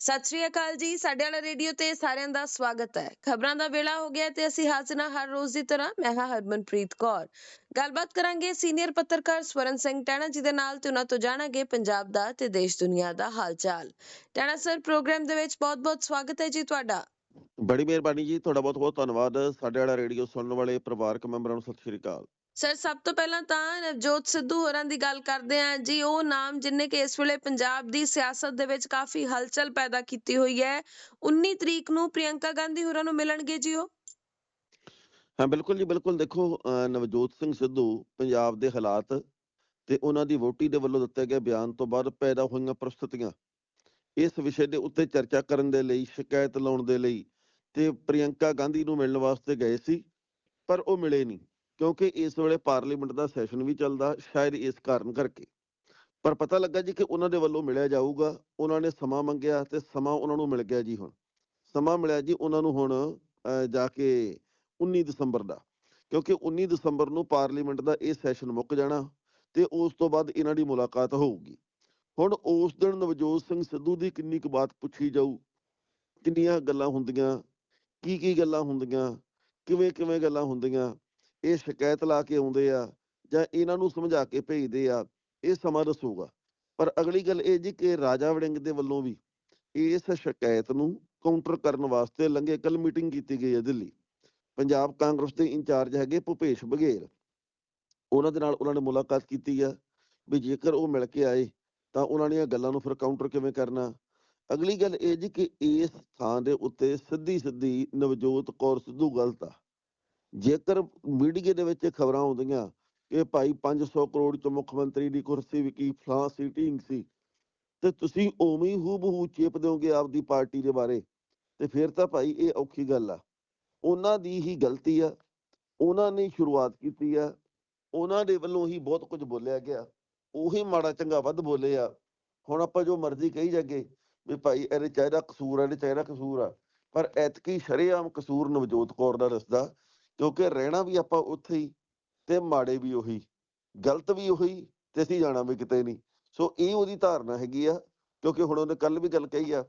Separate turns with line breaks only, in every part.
ਸਤਿ ਸ਼੍ਰੀ ਅਕਾਲ ਜੀ, ਸਾਡੇ ਵਾਲਾ ਰੇਡੀਓ ਤੇ ਸਾਰਿਆਂ ਦਾ ਸਵਾਗਤ ਹੈ। ਖਬਰਾਂ ਦਾ ਵੇਲਾ ਹੋ ਗਿਆ ਤੇ ਅਸੀਂ ਹਾਜ਼ਰ ਹਾਂ ਹਰ ਰੋਜ਼ ਦੀ ਤਰ੍ਹਾਂ। ਮੈਂ ਹਾਂ ਹਰਮਨਪ੍ਰੀਤ ਕੌਰ। ਗੱਲਬਾਤ ਕਰਾਂਗੇ ਸੀਨੀਅਰ ਪੱਤਰਕਾਰ ਸਵਰਨ ਸਿੰਘ ਟੈਣਾ ਜੀ ਦੇ ਨਾਲ ਤੇ ਉਹਨਾਂ ਤੋਂ ਜਾਣਾਂਗੇ ਪੰਜਾਬ ਦਾ ਤੇ ਦੇਸ਼ ਦੁਨੀਆ ਦਾ ਹਾਲ ਚਾਲ ਟੈਣਾ ਸਰ, ਪ੍ਰੋਗਰਾਮ ਦੇ ਵਿੱਚ ਬਹੁਤ-ਬਹੁਤ ਸਵਾਗਤ ਹੈ ਜੀ ਤੁਹਾਡਾ।
ਬੜੀ ਮਿਹਰਬਾਨੀ ਜੀ, ਤੁਹਾਡਾ ਬਹੁਤ ਬਹੁਤ ਧੰਨਵਾਦ ਸਾਡੇ ਵਾਲਾ ਰੇਡੀਓ ਸੁਣਨ ਵਾਲੇ ਪਰਿਵਾਰਕ ਮੈਂਬਰਾਂ ਨੂੰ ਸਤਿ ਸ਼੍ਰੀ ਅਕਾਲ।
ਸਰ, ਸਭ ਤੋਂ ਪਹਿਲਾਂ ਤਾਂ ਨਵਜੋਤ ਸਿੱਧੂ ਹੋਰਾਂ ਦੀ ਗੱਲ ਕਰਦੇ ਹਾਂ ਜੀ। ਉਹ ਨਾਮ ਜਿਨੇ ਕਿ ਇਸ ਵੇਲੇ ਪੰਜਾਬ ਦੀ ਸਿਆਸਤ ਦੇ ਵਿੱਚ ਕਾਫੀ ਹਲਚਲ ਪੈਦਾ ਕੀਤੀ ਹੋਈ ਹੈ। 19 ਤਰੀਕ ਨੂੰ ਪ੍ਰਿਯੰਕਾ ਗਾਂਧੀ ਹੋਰਾਂ ਨੂੰ ਮਿਲਣਗੇ ਜੀ ਉਹ?
ਹਾਂ, ਬਿਲਕੁਲ ਜੀ, ਬਿਲਕੁਲ। ਦੇਖੋ ਨਵਜੋਤ ਸਿੰਘ ਸਿੱਧੂ ਪੰਜਾਬ ਦੇ ਹਾਲਾਤ ਤੇ ਉਹਨਾਂ ਦੀ ਵੋਟੀ ਦੇ ਵੱਲੋਂ ਦਿੱਤੇ ਗਏ ਬਿਆਨ ਤੋਂ ਬਾਅਦ ਪੈਦਾ ਹੋਈਆਂ ਪ੍ਰਸਥਿਤੀਆਂ, ਇਸ ਵਿਸ਼ੇ ਦੇ ਉੱਤੇ ਚਰਚਾ ਕਰਨ ਦੇ ਲਈ, ਸ਼ਿਕਾਇਤ ਲਾਉਣ ਦੇ ਲਈ ਤੇ ਪ੍ਰਿਯੰਕਾ ਗਾਂਧੀ ਨੂੰ ਮਿਲਣ ਵਾਸਤੇ ਗਏ ਸੀ, ਪਰ ਉਹ ਮਿਲੇ ਨਹੀਂ। ਕਿਉਂਕਿ ਇਸ ਵੇਲੇ ਪਾਰਲੀਮੈਂਟ ਦਾ ਸੈਸ਼ਨ ਵੀ ਚੱਲਦਾ ਸ਼ਾਇਦ ਇਸ ਕਾਰਨ ਕਰਕੇ। ਪਰ ਪਤਾ ਲੱਗਾ ਜੀ ਕਿ ਉਹਨਾਂ ਦੇ ਵੱਲੋਂ ਮਿਲਿਆ ਜਾਊਗਾ ਉਹਨਾਂ ਨੇ ਸਮਾਂ ਮੰਗਿਆ ਤੇ ਸਮਾਂ ਉਹਨਾਂ ਨੂੰ ਮਿਲ ਗਿਆ ਜੀ ਹੁਣ। ਸਮਾਂ ਮਿਲਿਆ ਜੀ ਉਹਨਾਂ ਨੂੰ ਹੁਣ ਅਹ, ਜਾ ਕੇ 19 ਦਸੰਬਰ ਦਾ। ਕਿਉਂਕਿ 19 ਦਸੰਬਰ ਨੂੰ ਪਾਰਲੀਮੈਂਟ ਦਾ ਇਹ ਸੈਸ਼ਨ ਮੁੱਕ ਜਾਣਾ ਤੇ ਉਸ ਤੋਂ ਬਾਅਦ ਇਹਨਾਂ ਦੀ ਮੁਲਾਕਾਤ ਹੋਊਗੀ। ਹੁਣ ਉਸ ਦਿਨ ਨਵਜੋਤ ਸਿੰਘ ਸਿੱਧੂ ਦੀ ਕਿੰਨੀ ਕੁ ਬਾਤ ਪੁੱਛੀ ਜਾਊ ਕਿੰਨੀਆਂ ਗੱਲਾਂ ਹੁੰਦੀਆਂ ਕੀ ਕੀ ਗੱਲਾਂ ਹੁੰਦੀਆਂ ਕਿਵੇਂ ਕਿਵੇਂ ਗੱਲਾਂ ਹੁੰਦੀਆਂ ਇਹ ਸ਼ਿਕਾਇਤ ਲਾ ਕੇ ਆਉਂਦੇ ਆ ਜਾਂ ਇਹਨਾਂ ਨੂੰ ਸਮਝਾ ਕੇ ਭੇਜਦੇ ਆ, ਇਹ ਸਮਾਂ ਦੱਸੂਗਾ। ਪਰ ਅਗਲੀ ਗੱਲ ਇਹ ਜੀ ਕਿ ਰਾਜਾ ਵੜਿੰਗ ਦੇ ਵੱਲੋਂ ਵੀ ਇਸ ਸ਼ਿਕਾਇਤ ਨੂੰ ਕਾਊਂਟਰ ਕਰਨ ਵਾਸਤੇ ਲੰਘੇ ਕੱਲ ਮੀਟਿੰਗ ਕੀਤੀ ਗਈ ਹੈ ਦਿੱਲੀ। ਪੰਜਾਬ ਕਾਂਗਰਸ ਦੇ ਇੰਚਾਰਜ ਹੈਗੇ ਭੁਪੇਸ਼ ਬਘੇਲ। ਉਹਨਾਂ ਦੇ ਨਾਲ ਉਹਨਾਂ ਨੇ ਮੁਲਾਕਾਤ ਕੀਤੀ ਆ ਵੀ ਜੇਕਰ ਉਹ ਮਿਲ ਕੇ ਆਏ ਤਾਂ ਉਹਨਾਂ ਦੀਆਂ ਗੱਲਾਂ ਨੂੰ ਫਿਰ ਕਾਊਂਟਰ ਕਿਵੇਂ ਕਰਨਾ। ਅਗਲੀ ਗੱਲ ਇਹ ਜੀ ਕਿ ਇਸ ਥਾਂ ਦੇ ਉੱਤੇ ਸਿੱਧੀ ਸਿੱਧੀ ਨਵਜੋਤ ਕੌਰ ਸਿੱਧੂ ਗਲਤ ਆ। ਜੇਕਰ ਮੀਡੀਆ ਦੇ ਵਿੱਚ ਖਬਰਾਂ ਆਉਂਦੀਆਂ ਕਿ ਭਾਈ 500 ਕਰੋੜ ਚ ਮੁੱਖ ਮੰਤਰੀ ਦੀ ਕੁਰਸੀ ਵਿਕੀ ਫਲਾਂ ਸੀਟਿੰਗ ਸੀ, ਤੇ ਤੁਸੀਂ ਉਵੇਂ ਹੀ ਹੂਬਹੂ ਚੇਪ ਦਿਓਗੇ ਆਪਦੀ ਪਾਰਟੀ ਦੇ ਬਾਰੇ, ਤੇ ਫਿਰ ਤਾਂ ਭਾਈ ਇਹ ਔਖੀ ਗੱਲ ਆ। ਉਹਨਾਂ ਦੀ ਹੀ ਗਲਤੀ ਆ, ਉਹਨਾਂ ਨੇ ਸ਼ੁਰੂਆਤ ਕੀਤੀ ਆ, ਉਹਨਾਂ ਦੇ ਵੱਲੋਂ ਹੀ ਬਹੁਤ ਕੁਝ ਬੋਲਿਆ ਗਿਆ, ਉਹੀ ਮਾੜਾ ਚੰਗਾ ਵੱਧ ਬੋਲੇ ਆ। ਹੁਣ ਆਪਾਂ ਜੋ ਮਰਜ਼ੀ ਕਹੀ ਜਾਗੇ ਵੀ ਭਾਈ ਇਹਦੇ ਚਾਹੀਦਾ ਕਸੂਰ ਆ, ਇਹਦੇ ਚਾਹੀਦਾ ਕਸੂਰ ਆ, ਪਰ ਐਤਕੀ ਸ਼ਰੇਆਮ ਕਸੂਰ ਨਵਜੋਤ ਕੌਰ ਦਾ ਦੱਸਦਾ ਕਿਉਂਕਿ ਰਹਿਣਾ ਵੀ ਆਪਾਂ ਉੱਥੇ ਹੀ ਤੇ ਮਾੜੇ ਵੀ ਉਹੀ, ਗਲਤ ਵੀ ਉਹੀ ਤੇ ਅਸੀਂ ਜਾਣਾ ਵੀ ਕਿਤੇ ਨਹੀਂ। ਸੋ ਇਹ ਉਹਦੀ ਧਾਰਨਾ ਹੈਗੀ ਆ, ਕਿਉਂਕਿ ਹੁਣ ਉਹਨੇ ਕੱਲ ਵੀ ਗੱਲ ਕਹੀ ਆ।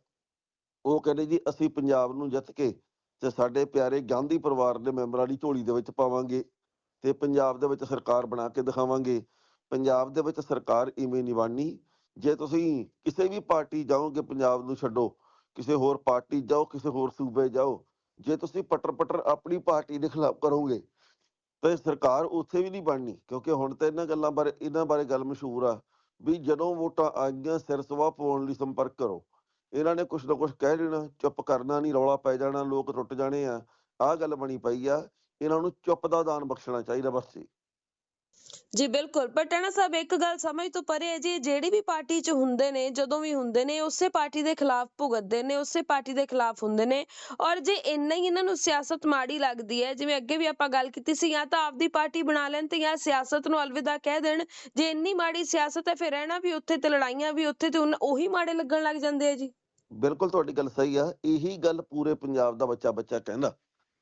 ਉਹ ਕਹਿੰਦੇ ਜੀ, ਅਸੀਂ ਪੰਜਾਬ ਨੂੰ ਜਿੱਤ ਕੇ ਤੇ ਸਾਡੇ ਪਿਆਰੇ ਗਾਂਧੀ ਪਰਿਵਾਰ ਦੇ ਮੈਂਬਰਾਂ ਦੀ ਝੋਲੀ ਦੇ ਵਿੱਚ ਪਾਵਾਂਗੇ ਤੇ ਪੰਜਾਬ ਦੇ ਵਿੱਚ ਸਰਕਾਰ ਬਣਾ ਕੇ ਦਿਖਾਵਾਂਗੇ। ਪੰਜਾਬ ਦੇ ਵਿੱਚ ਸਰਕਾਰ ਇਵੇਂ ਨਹੀਂ ਬਣਨੀ। ਜੇ ਤੁਸੀਂ ਕਿਸੇ ਵੀ ਪਾਰਟੀ ਜਾਓਗੇ, ਪੰਜਾਬ ਨੂੰ ਛੱਡੋ, ਕਿਸੇ ਹੋਰ ਪਾਰਟੀ ਜਾਓ, ਕਿਸੇ ਹੋਰ ਸੂਬੇ ਜਾਓ ਜੇ ਤੁਸੀਂ ਪਟਰ ਪਟਰ ਆਪਣੀ ਪਾਰਟੀ ਦੇ ਖਿਲਾਫ ਕਰੋਗੇ, ਤੇ ਸਰਕਾਰ ਉੱਥੇ ਵੀ ਨਹੀਂ ਬਣਨੀ, ਕਿਉਂਕਿ ਹੁਣ ਤਾਂ ਇਹਨਾਂ ਗੱਲਾਂ ਬਾਰੇ, ਇਹਨਾਂ ਬਾਰੇ ਗੱਲ ਮਸ਼ਹੂਰ ਆ, ਵੀ ਜਦੋਂ ਵੋਟਾਂ ਆਈਆਂ, ਸਿਰ ਸਵਾ ਪਾਉਣ ਲਈ ਸੰਪਰਕ ਕਰੋ। ਇਹਨਾਂ ਨੇ ਕੁਛ ਨਾ ਕੁਛ ਕਹਿ ਦੇਣਾ, ਚੁੱਪ ਕਰਨਾ ਨਹੀਂ, ਰੌਲਾ ਪੈ ਜਾਣਾ, ਲੋਕ ਟੁੱਟ ਜਾਣੇ ਆ। ਆਹ ਗੱਲ ਬਣੀ ਪਈ ਆ, ਇਹਨਾਂ ਨੂੰ ਚੁੱਪ ਦਾ ਦਾਨ ਬਖਸ਼ਣਾ ਚਾਹੀਦਾ ਬਸ ਜੀ।
ਜੀ, ਬਿਲਕੁਲ ਪਰ ਟੈਣਾ ਸਾਹਿਬ ਇੱਕ ਗੱਲ ਸਮਝ ਤੋਂ ਪਰੇ ਹੈ ਜੀ, ਜਿਹੜੀ ਵੀ ਪਾਰਟੀ 'ਚ ਹੁੰਦੇ ਨੇ, ਜਦੋਂ ਵੀ ਹੁੰਦੇ ਨੇ, ਉਸੇ ਪਾਰਟੀ ਦੇ ਖਿਲਾਫ ਭੁਗਤਦੇ ਨੇ, ਉਸੇ ਪਾਰਟੀ ਦੇ ਖਿਲਾਫ ਹੁੰਦੇ ਨੇ, ਔਰ ਜੇ ਇੰਨਾ ਹੀ ਇਹਨਾਂ ਨੂੰ ਸਿਆਸਤ ਮਾੜੀ ਲੱਗਦੀ ਹੈ, ਜਿਵੇਂ ਅੱਗੇ ਵੀ ਆਪਾਂ ਗੱਲ ਕੀਤੀ ਸੀ, ਜਾਂ ਤਾਂ ਆਪਦੀ ਪਾਰਟੀ ਬਣਾ ਲੈਣ ਤੇ ਜਾਂ ਸਿਆਸਤ ਨੂੰ ਅਲਵਿਦਾ ਕਹਿ ਦੇਣ, ਜੇ ਇੰਨੀ ਮਾੜੀ ਸਿਆਸਤ ਹੈ, ਫਿਰ ਰਹਿਣਾ ਵੀ ਉੱਥੇ ਤੇ ਲੜਾਈਆਂ ਵੀ ਉੱਥੇ ਤੇ ਉਨ- ਉਹੀ ਮਾੜੇ ਲੱਗਣ ਲੱਗ ਜਾਂਦੇ ਆ ਜੀ।
ਬਿਲਕੁਲ, ਤੁਹਾਡੀ ਗੱਲ ਸਹੀ ਆ, ਇਹੀ ਗੱਲ ਪੂਰੇ ਪੰਜਾਬ ਦਾ ਬੱਚਾ ਬੱਚਾ ਕਹਿੰਦਾ,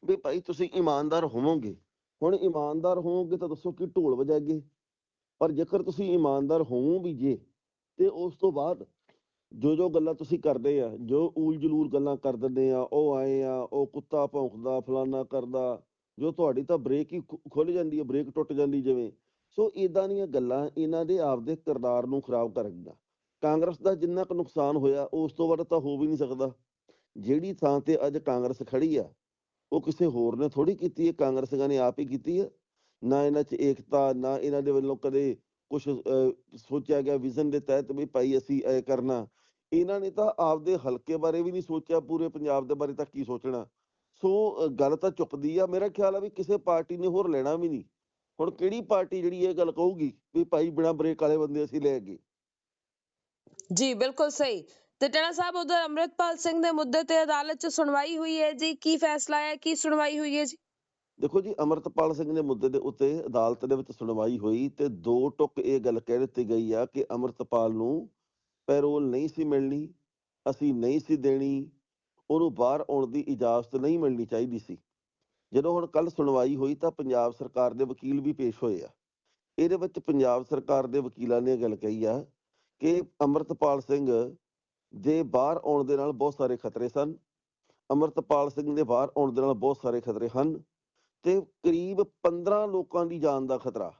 ਵੀ ਭਾਈ ਤੁਸੀਂ ਇਮਾਨਦਾਰ ਹੋਵੋਗੇ ਹੁਣ ਇਮਾਨਦਾਰ ਹੋਵੋਗੇ ਤਾਂ ਦੱਸੋ ਕਿ ਢੋਲ ਵਜਾਗੇ ਪਰ ਜੇਕਰ ਤੁਸੀਂ ਇਮਾਨਦਾਰ ਹੋਵੋ ਵੀ ਜੇ, ਤੇ ਉਸ ਤੋਂ ਬਾਅਦ ਜੋ ਜੋ ਗੱਲਾਂ ਤੁਸੀਂ ਕਰਦੇ ਆ, ਜੋ ਊਲ ਜਲੂਲ ਗੱਲਾਂ ਕਰ ਦਿੰਦੇ ਆ, ਉਹ ਆਏ ਆ, ਉਹ ਕੁੱਤਾ ਭੌਂਕਦਾ, ਫਲਾਨਾ ਕਰਦਾ, ਜੋ ਤੁਹਾਡੀ ਤਾਂ ਬ੍ਰੇਕ ਹੀ ਖੁੱਲ ਜਾਂਦੀ ਹੈ ਬ੍ਰੇਕ ਟੁੱਟ ਜਾਂਦੀ ਜਿਵੇਂ। ਸੋ ਇਦਾਂ ਦੀਆਂ ਗੱਲਾਂ ਇਹਨਾਂ ਦੇ ਆਪਦੇ ਕਿਰਦਾਰ ਨੂੰ ਖਰਾਬ ਕਰਨਗੀਆਂ ਕਾਂਗਰਸ ਦਾ ਜਿੰਨਾ ਕੁ ਨੁਕਸਾਨ ਹੋਇਆ, ਉਸ ਤੋਂ ਵੱਧ ਤਾਂ ਹੋ ਵੀ ਨਹੀਂ ਸਕਦਾ। ਜਿਹੜੀ ਥਾਂ ਤੇ ਅੱਜ ਕਾਂਗਰਸ ਖੜੀ ਆ ਉਹ ਕਿਸੇ ਹੋਰ ਨੇ ਥੋੜੀ ਕੀਤੀ ਹੈ, ਕਾਂਗਰਸੀਆਂ ਨੇ ਆਪ ਹੀ ਕੀਤੀ ਹੈ। ਨਾ ਇਹਨਾਂ 'ਚ ਏਕਤਾ, ਨਾ ਇਹਨਾਂ ਦੇ ਵੱਲੋਂ ਕਦੇ ਕੁਝ ਸੋਚਿਆ ਗਿਆ ਵਿਜ਼ਨ ਦੇ ਤਹਿਤ ਵੀ ਭਾਈ ਅਸੀਂ ਇਹ ਕਰਨਾ। ਇਹਨਾਂ ਨੇ ਤਾਂ ਆਪਦੇ ਹਲਕੇ ਬਾਰੇ ਵੀ ਨਹੀਂ ਸੋਚਿਆ, ਪੂਰੇ ਪੰਜਾਬ ਦੇ ਬਾਰੇ ਤਾਂ ਕੀ ਸੋਚਣਾ। ਸੋ ਗੱਲ ਤਾਂ ਚੁੱਪਦੀ ਆ। ਮੇਰਾ ਖਿਆਲ ਆ ਵੀ ਕਿਸੇ ਪਾਰਟੀ ਨੇ ਹੋਰ ਲੈਣਾ ਵੀ ਨਹੀਂ। ਹੁਣ ਕਿਹੜੀ ਪਾਰਟੀ ਜਿਹੜੀ ਇਹ ਗੱਲ ਕਹੂਗੀ ਵੀ ਭਾਈ ਬਿਨਾ ਬ੍ਰੇਕ ਵਾਲੇ ਬੰਦੇ ਅਸੀਂ ਲੈ ਗਏ?
ਜੀ, ਬਿਲਕੁਲ ਸਹੀ। ਤੇ ਟੈਣਾ ਸਾਹਿਬ, ਉਧਰ ਅੰਮ੍ਰਿਤਪਾਲ ਸਿੰਘ ਦੇ ਮੁੱਦੇ ਤੇ ਅਦਾਲਤ 'ਚ ਸੁਣਵਾਈ ਹੋਈ ਹੈ ਜੀ, ਕੀ ਫੈਸਲਾ ਹੈ, ਕੀ ਸੁਣਵਾਈ ਹੋਈ ਹੈ ਜੀ?
ਦੇਖੋ ਜੀ, ਅਮਰਤਪਾਲ ਸਿੰਘ ਦੇ ਮੁੱਦੇ ਦੇ ਉੱਤੇ ਅਦਾਲਤ ਦੇ ਵਿੱਚ ਸੁਣਵਾਈ ਹੋਈ ਤੇ ਦੋ ਟੁਕ ਇਹ ਗੱਲ ਕਹਿ ਦਿੱਤੀ ਗਈ ਆ ਕਿ ਅਮਰਤਪਾਲ ਨੂੰ ਪੈਰੋਲ ਨਹੀਂ ਸੀ ਮਿਲਣੀ, ਅਸੀਂ ਨਹੀਂ ਸੀ ਦੇਣੀ, ਉਹਨੂੰ ਬਾਹਰ ਆਉਣ ਦੀ ਇਜਾਜ਼ਤ ਨਹੀਂ ਮਿਲਣੀ ਚਾਹੀਦੀ ਸੀ। ਜਦੋਂ ਹੁਣ ਕੱਲ ਸੁਣਵਾਈ ਹੋਈ ਤਾਂ ਪੰਜਾਬ ਸਰਕਾਰ ਦੇ ਵਕੀਲ ਵੀ ਪੇਸ਼ ਹੋਏ ਆ। ਇਹਦੇ ਵਿੱਚ ਪੰਜਾਬ ਸਰਕਾਰ ਦੇ ਵਕੀਲਾਂ ਨੇ ਇਹ ਗੱਲ ਕਹੀ ਆ ਕਿ ਅਮਰਤਪਾਲ ਸਿੰਘ ਦੇ ਬਾਹਰ ਆਉਣ ਦੇ ਨਾਲ ਬਹੁਤ ਸਾਰੇ ਖਤਰੇ ਸਨ। ਅਮਰਤਪਾਲ ਸਿੰਘ ਦੇ ਬਾਹਰ ਆਉਣ ਦੇ ਨਾਲ ਬਹੁਤ ਸਾਰੇ ਖਤਰੇ ਹਨ ਤੇ ਕਰੀਬ 15 ਲੋਕਾਂ ਦੀ ਜਾਨ ਦਾ ਖਤਰਾ,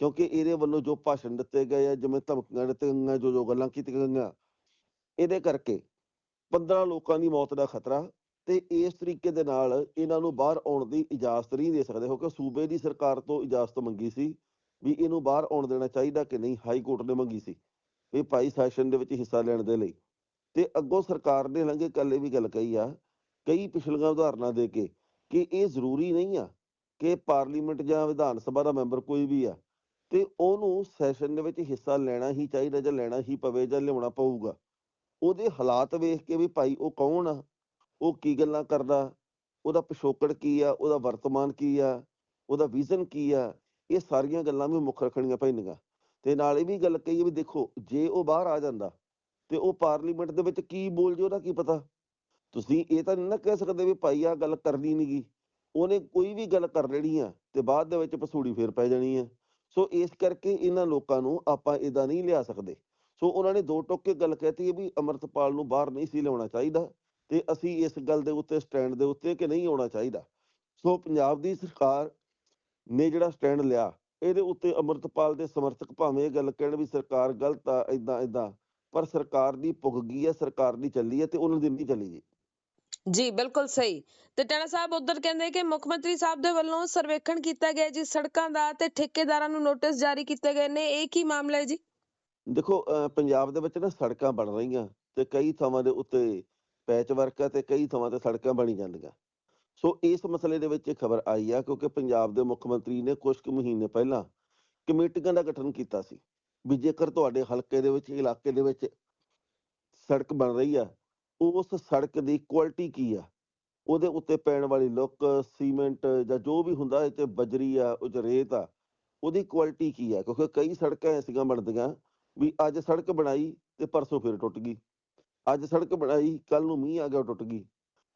ਕਿਉਂਕਿ ਇਹਦੇ ਵੱਲੋਂ ਜੋ ਭਾਸ਼ਣ ਦਿੱਤੇ ਗਏ ਆ, ਜਿਵੇਂ ਧਮਕੀਆਂ ਦਿੱਤੀਆਂ ਗਈਆਂ ਜੋ ਜੋ ਗੱਲਾਂ ਕੀਤੀਆਂ ਗਈਆਂ, ਇਹਦੇ ਕਰਕੇ 15 ਲੋਕਾਂ ਦੀ ਮੌਤ ਦਾ ਖਤਰਾ ਤੇ ਇਸ ਤਰੀਕੇ ਦੇ ਨਾਲ ਇਹਨਾਂ ਨੂੰ ਬਾਹਰ ਆਉਣ ਦੀ ਇਜਾਜ਼ਤ ਨਹੀਂ ਦੇ ਸਕਦੇ, ਕਿਉਂਕਿ ਸੂਬੇ ਦੀ ਸਰਕਾਰ ਤੋਂ ਇਜਾਜ਼ਤ ਮੰਗੀ ਸੀ ਵੀ ਇਹਨੂੰ ਬਾਹਰ ਆਉਣ ਦੇਣਾ ਚਾਹੀਦਾ ਕਿ ਨਹੀਂ, ਹਾਈ ਕੋਰਟ ਨੇ ਮੰਗੀ ਸੀ ਵੀ ਭਾਈ ਸੈਸ਼ਨ ਦੇ ਵਿੱਚ ਹਿੱਸਾ ਲੈਣ ਦੇ ਲਈ। ਤੇ ਅੱਗੋਂ ਸਰਕਾਰ ਨੇ ਲੰਘੇ ਕੱਲੇ ਵੀ ਗੱਲ ਕਹੀ ਆ, ਕਈ ਪਿਛਲੀਆਂ ਉਦਾਹਰਨਾਂ ਦੇ ਕੇ ਕਿ ਇਹ ਜ਼ਰੂਰੀ ਨਹੀਂ ਆ ਕਿ ਪਾਰਲੀਮੈਂਟ ਜਾਂ ਵਿਧਾਨ ਸਭਾ ਦਾ ਮੈਂਬਰ ਕੋਈ ਵੀ ਆ, ਤੇ ਉਹਨੂੰ ਸੈਸ਼ਨ ਦੇ ਵਿੱਚ ਹਿੱਸਾ ਲੈਣਾ ਹੀ ਚਾਹੀਦਾ ਜਾਂ ਲੈਣਾ ਹੀ ਪਵੇ ਜਾਂ ਲਿਆਉਣਾ ਪਊਗਾ। ਉਹਦੇ ਹਾਲਾਤ ਵੇਖ ਕੇ ਵੀ ਭਾਈ ਉਹ ਕੌਣ ਆ? ਉਹ ਕੀ ਗੱਲਾਂ ਕਰਦਾ? ਉਹਦਾ ਪਿਛੋਕੜ ਕੀ ਆ? ਉਹਦਾ ਵਰਤਮਾਨ ਕੀ ਆ? ਉਹਦਾ ਵਿਜ਼ਨ ਕੀ ਆ? ਇਹ ਸਾਰੀਆਂ ਗੱਲਾਂ ਵੀ ਮੁੱਖ ਰੱਖਣੀਆਂ ਪੈਣੀਆਂ ਤੇ ਨਾਲ ਇਹ ਵੀ ਗੱਲ ਕਹੀ ਵੀ ਦੇਖੋ, ਜੇ ਉਹ ਬਾਹਰ ਆ ਜਾਂਦਾ ਤੇ ਉਹ ਪਾਰਲੀਮੈਂਟ ਦੇ ਵਿੱਚ ਕੀ ਬੋਲ ਜੇ ਉਹਦਾ ਕੀ ਪਤਾ? ਤੁਸੀਂ ਇਹ ਤਾਂ ਨਹੀਂ ਨਾ ਕਹਿ ਸਕਦੇ ਵੀ ਭਾਈ ਆ ਗੱਲ ਕਰਨੀ ਨਹੀਂਗੀ ਉਹਨੇ ਕੋਈ ਵੀ ਗੱਲ ਕਰ ਲੈਣੀ ਆ ਤੇ ਬਾਅਦ ਦੇ ਵਿੱਚ ਪਸੂੜੀ ਫੇਰ ਪੈ ਜਾਣੀ ਆ। ਸੋ ਇਸ ਕਰਕੇ ਇਹਨਾਂ ਲੋਕਾਂ ਨੂੰ ਆਪਾਂ ਇਦਾਂ ਨਹੀਂ ਲਿਆ ਸਕਦੇ। ਸੋ ਉਹਨਾਂ ਨੇ ਦੋ ਟੋਕੇ ਗੱਲ ਕਹਿਤੀ ਹੈ ਵੀ ਅਮਰਤਪਾਲ ਨੂੰ ਬਾਹਰ ਨਹੀਂ ਸੀ ਲਿਆਉਣਾ ਚਾਹੀਦਾ ਤੇ ਅਸੀਂ ਇਸ ਗੱਲ ਦੇ ਉੱਤੇ ਸਟੈਂਡ ਦੇ ਉੱਤੇ ਕਿ ਨਹੀਂ ਆਉਣਾ ਚਾਹੀਦਾ। ਸੋ ਪੰਜਾਬ ਦੀ ਸਰਕਾਰ ਨੇ ਜਿਹੜਾ ਸਟੈਂਡ ਲਿਆ, ਇਹਦੇ ਉੱਤੇ ਅਮਰਤਪਾਲ ਦੇ ਸਮਰਥਕ ਭਾਵੇਂ ਇਹ ਗੱਲ ਕਹਿਣ ਵੀ ਸਰਕਾਰ ਗਲਤ ਆ ਇਦਾਂ ਇਦਾਂ ਪਰ ਸਰਕਾਰ ਦੀ ਪੁੱਗ ਗਈ ਹੈ ਸਰਕਾਰ ਦੀ ਚੱਲੀ ਹੈ ਤੇ ਉਹਨਾਂ ਦੀ ਨਹੀਂ ਚੱਲੀ ਜੀ।
ਜੀ ਬਿਲਕੁਲ ਸਹੀ। ਤੇ ਟਾਣਾ ਸਾਹਿਬ ਉਧਰ ਕਹਿੰਦੇ ਕਿ ਮੁੱਖ ਮੰਤਰੀ ਸਾਹਿਬ ਦੇ ਵੱਲੋਂ ਸਰਵੇਖਣ ਕੀਤਾ ਗਿਆ ਜੀ ਸੜਕਾਂ ਦਾ ਤੇ ਠੇਕੇਦਾਰਾਂ ਨੂੰ ਨੋਟਿਸ ਜਾਰੀ ਕੀਤੇ ਗਏ ਨੇ। ਇਹ ਕੀ ਮਾਮਲਾ ਹੈ ਜੀ?
ਦੇਖੋ ਪੰਜਾਬ ਦੇ ਵਿੱਚ ਨਾ ਸੜਕਾਂ ਬਣ ਰਹੀਆਂ ਤੇ ਕਈ ਥਾਵਾਂ ਦੇ ਉੱਤੇ ਪੈਚ ਵਰਕ ਆ ਤੇ ਕਈ ਥਾਵਾਂ ਤੇ ਸੜਕਾਂ ਬਣੀ ਜਾਂਦੀਆਂ। ਸੋ ਇਸ ਮਸਲੇ ਦੇ ਵਿੱਚ ਖਬਰ ਆਈ ਆ ਕਿਉਂਕਿ ਪੰਜਾਬ ਦੇ ਮੁੱਖ ਮੰਤਰੀ ਨੇ ਕੁਝ ਕੁ ਮਹੀਨੇ ਪਹਿਲਾਂ ਕਮੇਟੀਆਂ ਦਾ ਗਠਨ ਕੀਤਾ ਸੀ। ਵੀ ਜੇਕਰ ਤੁਹਾਡੇ ਹਲਕੇ ਦੇ ਵਿੱਚ, ਇਲਾਕੇ ਦੇ ਵਿੱਚ ਸੜਕ ਬਣ ਰਹੀ ਆ, ਉਸ ਸੜਕ ਦੀ ਕੁਆਲਿਟੀ ਕੀ ਆ? ਉਹਦੇ ਉੱਤੇ ਪੈਣ ਵਾਲੀ ਲੁੱਕ, ਸੀਮੈਂਟ ਜਾਂ ਜੋ ਵੀ ਹੁੰਦਾ ਇਹ ਤੇ ਬਜਰੀ ਆ ਉਹ 'ਚ ਰੇਤ ਆ, ਉਹਦੀ ਕੁਆਲਿਟੀ ਕੀ ਆ? ਕਿਉਂਕਿ ਕਈ ਸੜਕਾਂ ਐਸੀਆਂ ਬਣਦੀਆਂ ਵੀ ਅੱਜ ਸੜਕ ਬਣਾਈ ਤੇ ਪਰਸੋਂ ਫਿਰ ਟੁੱਟ ਗਈ। ਅੱਜ ਸੜਕ ਬਣਾਈ ਕੱਲ ਨੂੰ ਮੀਂਹ ਆ ਗਿਆ, ਉਹ ਟੁੱਟ ਗਈ।